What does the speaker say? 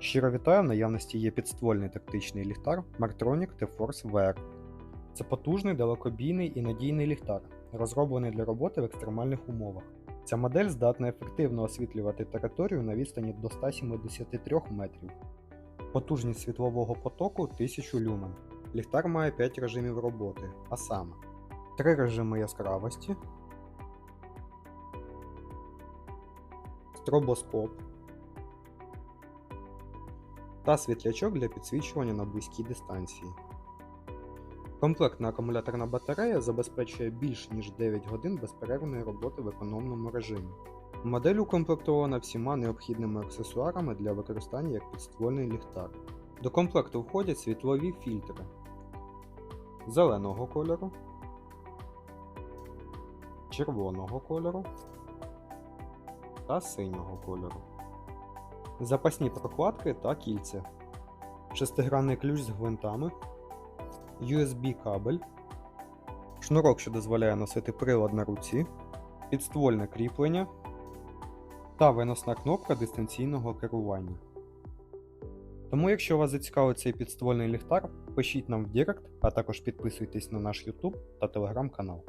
Щиро вітаю, в наявності є підствольний тактичний ліхтар Martronic T-Force VR. Це потужний, далекобійний і надійний ліхтар, розроблений для роботи в екстремальних умовах. Ця модель здатна ефективно освітлювати територію на відстані до 173 метрів. Потужність світлового потоку 1000 люмен. Ліхтар має 5 режимів роботи, а саме: 3 режими яскравості, стробоскоп та світлячок для підсвічування на близькій дистанції. Комплектна акумуляторна батарея забезпечує більш ніж 9 годин безперервної роботи в економному режимі. Модель укомплектована всіма необхідними аксесуарами для використання як підствольний ліхтар. До комплекту входять світлові фільтри зеленого кольору, червоного кольору та синього кольору. Запасні прокладки та кільця, шестигранний ключ з гвинтами, USB кабель, шнурок, що дозволяє носити прилад на руці, підствольне кріплення. Та виносна кнопка дистанційного керування. Тому, якщо вас зацікавить цей підствольний ліхтар, пишіть нам в Директ, а також підписуйтесь на наш YouTube та Telegram канал.